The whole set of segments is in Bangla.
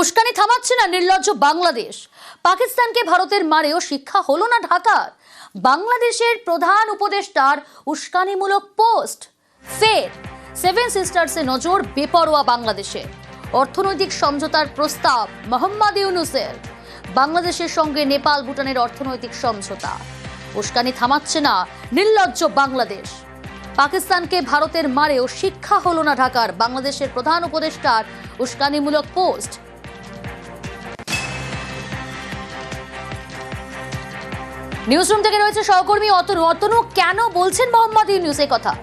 উস্কানি থামাচ্ছে না নির্লজ্জ বাংলাদেশ। পাকিস্তানকে ভারতের মারেও শিক্ষা হলো না ঢাকার। বাংলাদেশের প্রধান উপদেষ্টার উস্কানিমূলক পোস্ট। ফের, সেভেন সিস্টার্সে নজর বেপরোয়া বাংলাদেশে। অর্থনৈতিক সমঝোতার প্রস্তাব মোহাম্মদ ইউনুসের। বাংলাদেশের সঙ্গে নেপাল ভুটানের অর্থনৈতিক সমঝোতা। উস্কানি থামাচ্ছে না নির্লজ্জ বাংলাদেশ। পাকিস্তানকে ভারতের মারেও শিক্ষা হলো না ঢাকার। বাংলাদেশের প্রধান উপদেষ্টার উস্কানিমূলক পোস্ট। নিউজরুম থেকে রয়েছে সহকর্মী অতনু। অতনু, কেন বলছেন মোহাম্মদ ইউনুস এই কথা?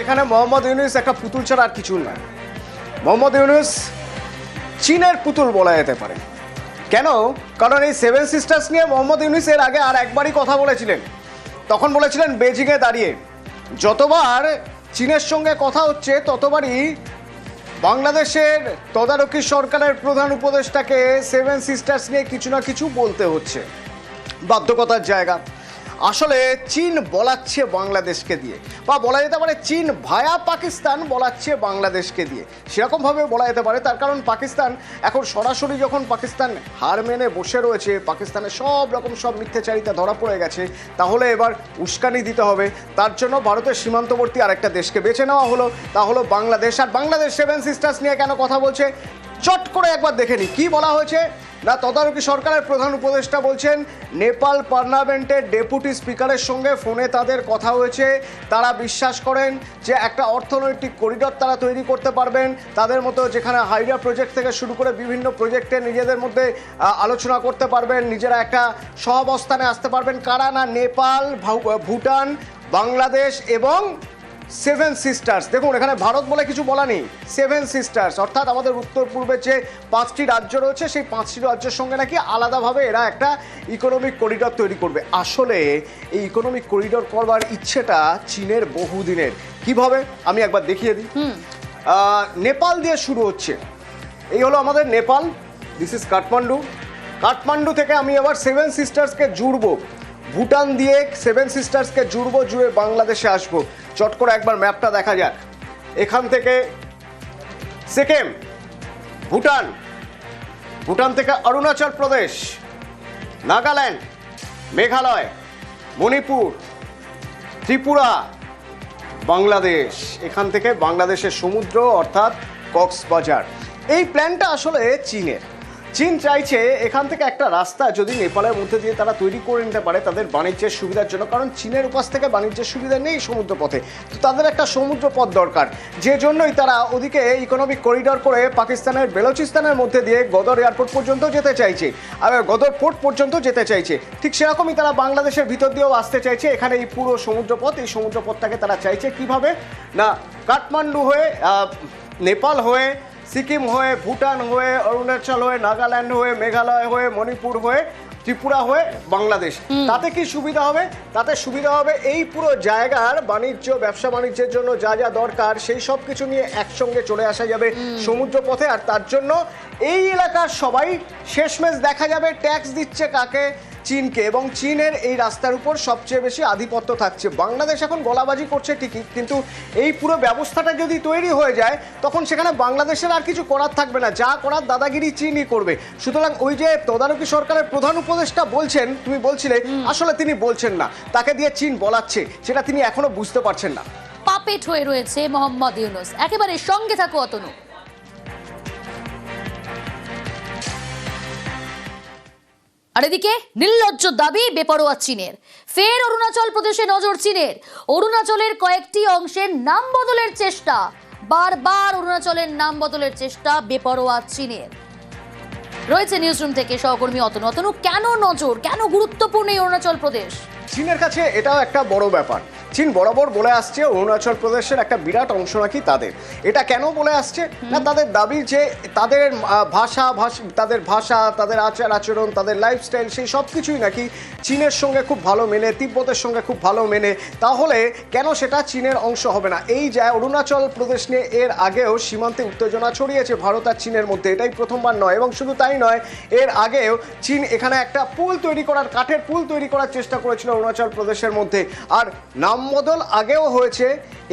এখানে মোহাম্মদ ইউনুস একটা পুতুল ছাড়া আর কিছু নয়। মোহাম্মদ ইউনুস চীনের পুতুল বলা যেতে পারে। কেন? কারণ এই সেভেন সিস্টার্স নিয়ে মোহাম্মদ ইউনুস এর আগে আর একবারই কথা বলেছিলেন। তখন বলেছিলেন বেজিংয়ে দাঁড়িয়ে। যতবার চীনের সঙ্গে কথা হচ্ছে, ততবারই বাংলাদেশের তদারকি সরকারের প্রধান উপদেষ্টাকে সেভেন সিস্টার্স নিয়ে কিছু না কিছু বলতে হচ্ছে। বাধ্যকতার জায়গা। আসলে চীন বলাচ্ছে বাংলাদেশকে দিয়ে, বা বলা যেতে পারে চীন ভায়া পাকিস্তান বলাচ্ছে বাংলাদেশকে দিয়ে। সেরকমভাবে বলা যেতে পারে, তার কারণ পাকিস্তান এখন সরাসরি যখন পাকিস্তান হার মেনে বসে রয়েছে, পাকিস্তানের সব রকম সব মিথ্যাচারিতা ধরা পড়ে গেছে, তাহলে এবার উস্কানি দিতে হবে। তার জন্য ভারতের সীমান্তবর্তী আরেকটা দেশকে বেছে নেওয়া হলো, তা হলো বাংলাদেশ। আর বাংলাদেশ সেভেন সিস্টার্স নিয়ে কেন কথা বলছে? চট করে একবার দেখে নি কি বলা হয়েছে? না, তদারকি সরকারের প্রধান উপদেষ্টা বলছেন, নেপাল পার্লামেন্টের ডেপুটি স্পিকারের সঙ্গে ফোনে তাদের কথা হয়েছে। তারা বিশ্বাস করেন যে একটা অর্থনৈতিক করিডর তারা তৈরি করতে পারবেন। তাদের মতো যেখানে হাইড্রা প্রজেক্ট থেকে শুরু করে বিভিন্ন প্রজেক্টে নিজেদের মধ্যে আলোচনা করতে পারবেন, নিজেরা একটা সহাবস্থানে আসতে পারবেন। কারা না নেপাল ভুটান, বাংলাদেশ এবং সেভেন সিস্টার্স দেখুন এখানে ভারত বলে কিছু বলা নেই। সেভেন সিস্টার্স অর্থাৎ আমাদের উত্তর পূর্বে যে পাঁচটি রাজ্য রয়েছে সেই পাঁচটি রাজ্যের সঙ্গে নাকি আলাদাভাবে এরা একটা ইকোনমিক করিডর তৈরি করবে। আসলে এই ইকোনমিক করিডর করবার ইচ্ছেটা চীনের বহুদিনের। কীভাবে? আমি একবার দেখিয়ে দিই। নেপাল দিয়ে শুরু হচ্ছে। এই হলো আমাদের নেপাল। দিস ইজ কাঠমান্ডু কাঠমান্ডু থেকে আমি আবার সেভেন সিস্টার্সকে জুড়বো। ভুটান দিয়ে সেভেন সিস্টার্সকে জুড়ব জুড়ে বাংলাদেশে আসব। চট করে একবার ম্যাপটা দেখা যাক। এখান থেকে সিকিম, ভুটান ভুটান থেকে অরুণাচল প্রদেশ, নাগাল্যান্ড, মেঘালয়, মণিপুর, ত্রিপুরা, বাংলাদেশ। এখান থেকে বাংলাদেশের সমুদ্র অর্থাৎ কক্সবাজার। এই প্ল্যানটা আসলে চীনের। চীন চাইছে এখান থেকে একটা রাস্তা যদি নেপালের মধ্যে দিয়ে তারা তৈরি করে নিতে পারে তাদের বাণিজ্যের সুবিধার জন্য, কারণ চীনের উপাস থেকে বাণিজ্যের সুবিধা নেই সমুদ্র পথে তো তাদের একটা সমুদ্র পথ দরকার, যে জন্যই তারা ওদিকে ইকোনমিক করিডর করে পাকিস্তানের বেলুচিস্তানের মধ্যে দিয়ে গদর এয়ারপোর্ট পর্যন্ত যেতে চাইছে। আর গদর পোর্ট পর্যন্ত যেতে চাইছে। ঠিক সেরকমই তারা বাংলাদেশের ভিতর দিয়েও আসতে চাইছে। এখানে এই পুরো সমুদ্রপথ, এই সমুদ্রপথটাকে তারা চাইছে কীভাবে? না, কাঠমান্ডু হয়ে নেপাল হয়ে সিকিম হয়ে ভুটান হয়ে অরুণাচল হয়ে নাগাল্যান্ড হয়ে মেঘালয় হয়ে মণিপুর হয়ে ত্রিপুরা হয়ে বাংলাদেশ। তাতে কি সুবিধা হবে? তাতে সুবিধা হবে এই পুরো জায়গার বাণিজ্য ব্যবসা বাণিজ্যের জন্য যা যা দরকার সেই সব কিছু নিয়ে একসঙ্গে চলে আসা যাবে সমুদ্র পথে আর তার জন্য এই এলাকার সবাই শেষমেশ দেখা যাবে ট্যাক্স দিচ্ছে কাকে? চীনকে এবং চীনের এই রাস্তার উপর সবচেয়ে বেশি আধিপত্য থাকছে। বাংলাদেশ এখন গলাবাজি করছে ঠিকই কিন্তু এই পুরো ব্যবস্থাটা যদি তৈরি হয়ে যায় তখন সেখানে বাংলাদেশের আর কিছু করার থাকবে না। যা করার দাদাগিরি চীনই করবে। সুতরাং ওই যে তদারকি সরকারের প্রধান উপদেষ্টা বলছেন তুমি বলছিলে আসলে তিনি বলছেন না। তাকে দিয়ে চীন বলাচ্ছে সেটা তিনি এখনও বুঝতে পারছেন না। পাপেট হয়ে রয়েছে মোহাম্মদ ইউনুস। একেবারে সঙ্গে থাকো অতনু। আর এদিকে নির্লজ্জ দাবি বেপরোয়া চীনের। ফের অরুণাচল প্রদেশে নজর চীনের। অরুণাচলের কয়েকটি অংশের নাম বদলের চেষ্টা। বারবার অরুণাচলের নাম বদলের চেষ্টা বেপরোয়া চীনের। রয়েছে নিউজরুম থেকে সহকর্মী অতনু। অতনু, কেন নজর, কেন গুরুত্বপূর্ণ এই অরুণাচল প্রদেশ? চীনের কাছে এটাও একটা বড় ব্যাপার। চীন বরাবর বলে আসছে অরুণাচল প্রদেশের একটা বিরাট অংশ নাকি তাদের। এটা কেন বলে আসছে? না তাদের দাবি যে তাদের ভাষা ভাষা তাদের ভাষা তাদের আচার আচরণ তাদের লাইফস্টাইল সেই সব কিছুই নাকি চীনের সঙ্গে খুব ভালো মেনে তিব্বতের সঙ্গে খুব ভালো মেনে। তাহলে কেন সেটা চীনের অংশ হবে না? এই যায় অরুণাচল প্রদেশ নিয়ে এর আগেও সীমান্তে উত্তেজনা ছড়িয়েছে ভারত আর চীনের মধ্যে এটাই প্রথমবার নয়। এবং শুধু তাই নয় এর আগেও চীন এখানে একটা পুল তৈরি করার কাঠের পুল তৈরি করার চেষ্টা করেছিল অরুণাচল প্রদেশের মধ্যে। আর নাম নাম বদল আগেও হয়েছে,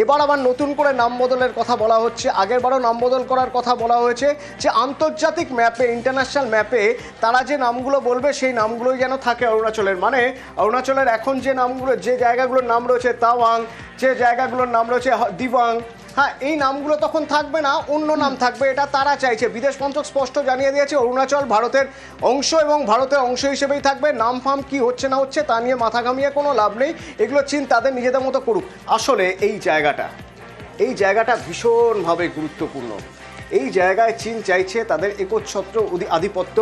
এবার আবার নতুন করে নাম বদলের কথা বলা হচ্ছে। আগের বারও নাম বদল করার কথা বলা হয়েছে যে, আন্তর্জাতিক ম্যাপে ইন্টারন্যাশনাল ম্যাপে তারা যে নামগুলো বলবে, সেই নামগুলোই যেন থাকে অরুণাচলের। মানে অরুণাচলের এখন যে নামগুলো, যে জায়গাগুলোর নাম রয়েছে তাওয়াং, যে জায়গাগুলোর নাম রয়েছে দিবাং হ্যাঁ এই নামগুলো তখন থাকবে না, অন্য নাম থাকবে, এটা তারা চাইছে। বিদেশ মন্ত্রক স্পষ্ট জানিয়ে দিয়েছে, অরুণাচল ভারতের অংশ এবং ভারতের অংশ হিসেবেই থাকবে। নাম ফাম কি হচ্ছে না হচ্ছে তা নিয়ে মাথা ঘামিয়ে কোনো লাভ নেই। এগুলো চীন তাদের নিজেদের মতো করুক। আসলে এই জায়গাটা এই জায়গাটা ভীষণভাবে গুরুত্বপূর্ণ। এই জায়গায় চীন চাইছে তাদের একচ্ছত্র আধিপত্য।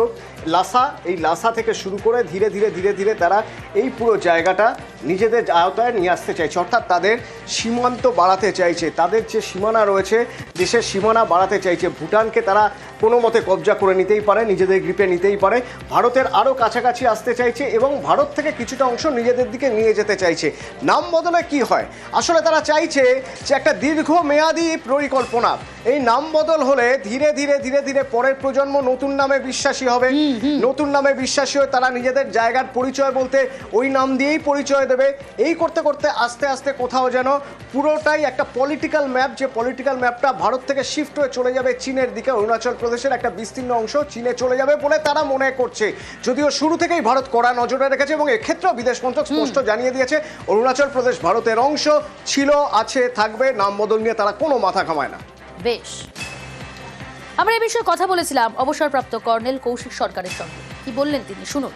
লাসা, এই লাসা থেকে শুরু করে ধীরে ধীরে ধীরে ধীরে তারা এই পুরো জায়গাটা নিজেদের আওতায় নিয়ে আসতে চাইছে। অর্থাৎ তাদের সীমান্ত বাড়াতে চাইছে। তাদের যে সীমানা রয়েছে, দেশের সীমানা বাড়াতে চাইছে। ভুটানকে তারা কোনো মতে কবজা করে নিতেই পারে, নিজেদের গ্রিপে নিতেই পারে। ভারতের আরও কাছাকাছি আসতে চাইছে এবং ভারত থেকে কিছুটা অংশ নিজেদের দিকে নিয়ে যেতে চাইছে। নাম বদলে কি হয়? আসলে তারা চাইছে যে একটা দীর্ঘমেয়াদী পরিকল্পনা। এই নাম বদল হলে ধীরে ধীরে ধীরে ধীরে পরের প্রজন্ম নতুন নামে বিশ্বাসী হবে। নতুন নামে বিশ্বাসী হয়ে তারা নিজেদের জায়গার পরিচয় বলতে ওই নাম দিয়েই পরিচয় দেবে। এই করতে করতে আস্তে আস্তে কোথাও যেন পুরোটাই একটা পলিটিক্যাল ম্যাপ যে পলিটিক্যাল ম্যাপটা ভারত থেকে শিফট হয়ে চলে যাবে চীনের দিকে অরুণাচল প্রদেশের একটা বিস্তীর্ণ অংশ চীনে চলে যাবে বলে তারা মনে করছে। যদিও শুরু থেকেই ভারত কড়া নজরে রেখেছে এবং এক্ষেত্রেও বিদেশ মন্ত্রক স্পষ্ট জানিয়ে দিয়েছে অরুণাচল প্রদেশ ভারতের অংশ ছিল আছে থাকবে নাম বদল নিয়ে তারা কোনো মাথা ঘামায় না। বেশ। আমরা এ বিষয়ে কথা বলেছিলাম অবসরপ্রাপ্ত কর্নেল কৌশিক সরকারের সঙ্গে। কি বললেন তিনি? শুনুন।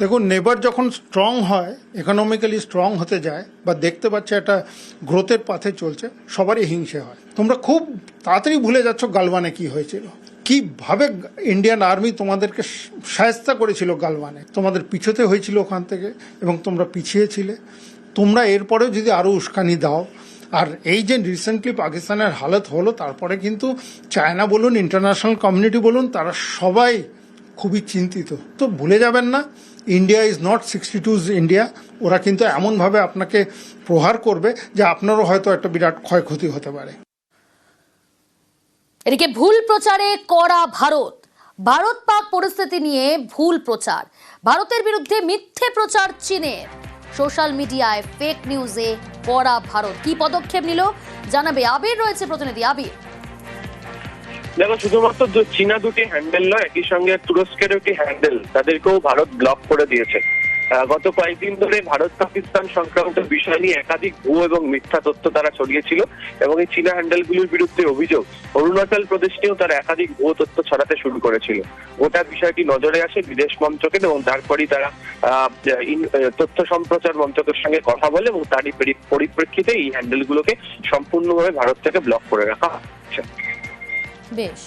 দেখুন, নেবার যখন স্ট্রং হয় ইকোনমিক্যালি স্ট্রং হতে যায়, বা দেখতে পাচ্ছে একটা গ্রোথের পাথে চলছে, সবারই হিংসে হয়। তোমরা খুব তাড়াতাড়ি ভুলে যাচ্ছ গালওয়ানে কি হয়েছিল। কীভাবে ইন্ডিয়ান আর্মি তোমাদেরকে সায়স্তা করেছিল গালওয়ানে। তোমাদের পিছোতে হয়েছিল ওখান থেকে, এবং তোমরা পিছিয়ে ছিলে। তোমরা এরপরেও যদি আরও উস্কানি দাও আর এই যে রিসেন্টলি পাকিস্তানের হালত হলো, তারপরে কিন্তু চায়না বলুন ইন্টারন্যাশনাল কমিউনিটি বলুন, তারা সবাই খুবই চিন্তিত। তো ভুলে যাবেন না India is not sixty two India ওরা কিন্তু এমনভাবে আপনাকে প্রহার করবে যে আপনারও হয়তো একটা বিরাট ক্ষয়ক্ষতি হতে পারে। এদিকে ভুল প্রচারে করা ভারত। ভারত পাক পরিস্থিতি নিয়ে ভুল প্রচার। ভারতের বিরুদ্ধে মিথ্যে প্রচার চীনের। সোশ্যাল মিডিয়ায় ফেক নিউজে কড়া ভারত। কি পদক্ষেপ নিল? জানাবে আবির, রয়েছে প্রতিনিধি আবির। দেখো, শুধুমাত্র চীনা দুটি হ্যান্ডেল নয়, একই সঙ্গে তুরস্কের একটি হ্যান্ডেল তাদেরকেও ভারত ব্লক করে দিয়েছে। গত কয়েকদিন ধরে ভারত পাকিস্তান সংক্রান্ত বিষয় নিয়ে একাধিক ভুয়ো এবং মিথ্যা তথ্য তারা ছড়িয়েছিল এবং এই চীনা হ্যান্ডেলগুলির বিরুদ্ধে অভিযোগ, অরুণাচল প্রদেশ নিয়েও তারা একাধিক ভুয়ো তথ্য ছড়াতে শুরু করেছিল। গোটা বিষয়টি নজরে আসে বিদেশ মন্ত্রকের এবং তারপরই তারা তথ্য সম্প্রচার মন্ত্রকের সঙ্গে কথা বলে এবং তারই পরিপ্রেক্ষিতে এই হ্যান্ডেলগুলোকে সম্পূর্ণভাবে ভারত থেকে ব্লক করে রাখা হচ্ছে বেশ।